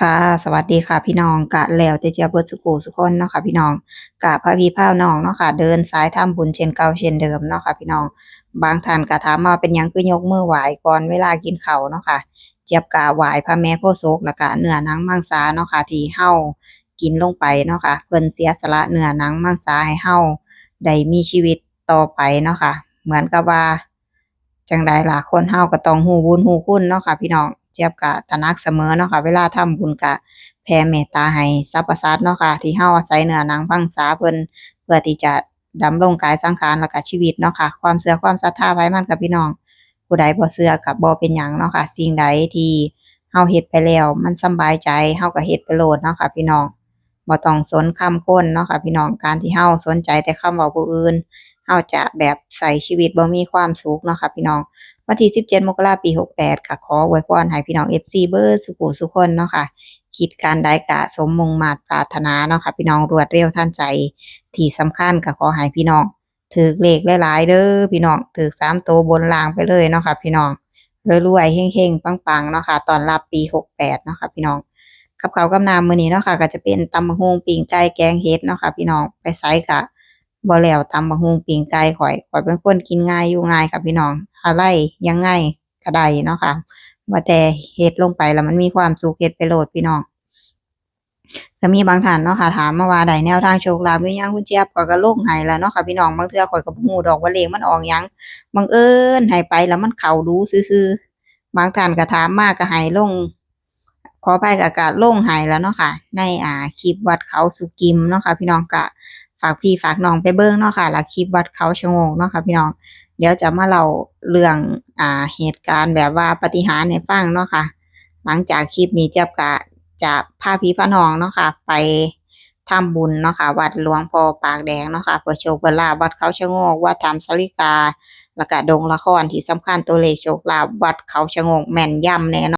ค่ะ สวัสดีค่ะพี่น้องกะแล้วแต่จะเบิดสุขุสุคนเนาะค่ะพี่น้องกะพาพี่พาน้องเนาะค่ะเดินสายทำบุญเช่นเก่าเช่นเดิมเนาะค่ะพี่น้อง บางท่านก็ถามว่าเป็นยังคือยกมือไหวก่อนเวลากินเข้าเนาะค่ะ เจี๊ยบกะไหวพระแม่โพธิ์ศกแล้วก็เนื้อนังมังสาเนาะค่ะที่เฮากินลงไปเนาะค่ะเพิ่นเสียสละเนื้อนังมังสาให้เฮาได้มีชีวิตต่อไปเนาะค่ะ เหมือนกับว่าจังใดล่ะคนเราก็ต้องรู้บุญรู้คุณเนาะค่ะ พี่น้อง เจี๊ยบก็ตระหนักเสมอเนาะค่ะ เวลาทำบุญก็แผ่เมตตาให้สรรพสัตว์เนาะค่ะ ที่เฮาอาศัยเนื้อหนังมังสาเพิ่นเพื่อที่จะดำรงกายสังขารแล้วก็ชีวิตเนาะค่ะ ความเชื่อความศรัทธาไว้มันค่ะพี่น้อง ผู้ใดบ่เชื่อก็บ่เป็นหยังเนาะค่ะ สิ่งใดที่เฮาเฮ็ดไปแล้วมันสบายใจเฮาก็เฮ็ดไปโลดเนาะค่ะพี่น้องบ่ต้องสนคำคนเนาะค่ะพี่น้องการที่เฮาสนใจแต่คำเว้าผู้อื่นเฮาจะแบบใช้ชีวิตบ่มีความสุขเนาะค่ะพี่น้อง วันที่ 17 มกราคมปี 68ก็ขออวยพรให้พี่น้อง FC เบิดสุขุสุคนเนาะค่ะคิดการใดก็สมมงมาตรปรารถนาเนาะค่ะพี่น้องรวดเร็วทันใจ ที่สำคัญก็ขอให้พี่น้องถูกเลขหลายๆเด้อพี่น้องถูก3โตวบนล่างไปเลยเนาะค่ะพี่น้องรวยๆเฮงๆปังๆเนาะค่ะตอนรับปี 68เนาะค่ะพี่น้องกับเขากับน้ำมื้อนี้เนาะค่ะก็จะเป็นตำบักหุ่งปิงไก่แกงเห็ดเนาะค่ะพี่น้องไปไสก็ บ่แล้วตำบักหุ่งปิงไก่ข้อยข้อยเป็นคนกินง่ายอยู่ง่ายค่ะพี่น้องอะไรยังไงก็ได้เนาะค่ะว่าแต่เฮ็ดลงไปแล้วมันมีความสุขเฮ็ดไปโหลดพี่น้องก็มีบางท่านเนาะค่ะถามมาว่าได้แนวทางโชคลาภหรือยังคุณเจี๊ยบข้อยก็ลงให้แล้วเนาะค่ะพี่น้องบางเทื่อข้อยก็บ่ฮู้ดอกว่าเลขมันออกยังบังเอิญให้ไปแล้วมันเข้าดูซื่อๆบางท่านก็ถามมาก็ให้ลง ขออภัยก็ก็ลงให้แล้วเนาะค่ะ ในอ่าคลิปวัดเขาสุกิมเนาะค่ะพี่น้องก็ ฝากพี่ฝากน้องไปเบิ่งเนาะค่ะแล้วคลิปวัดเขาชะโงกเนาะค่ะพี่น้อง เดี๋ยวจะมาเล่าเรื่องอ่าเหตุการณ์แบบว่าปฏิหารให้ฟังเนาะค่ะ หลังจากคลิปนี้เจี๊ยบก็จะพาพี่พาน้องเนาะค่ะไปทำบุญเนาะค่ะวัดหลวงพ่อปากแดงเนาะค่ะเพื่อโชคเพื่อลาวัดเขาชะโงกวัดถ้ำสาริกาแล้วก็ดงละครที่สำคัญตัวเลขโชคลาวัดเขาชะโงกแม่นยำแน่นอน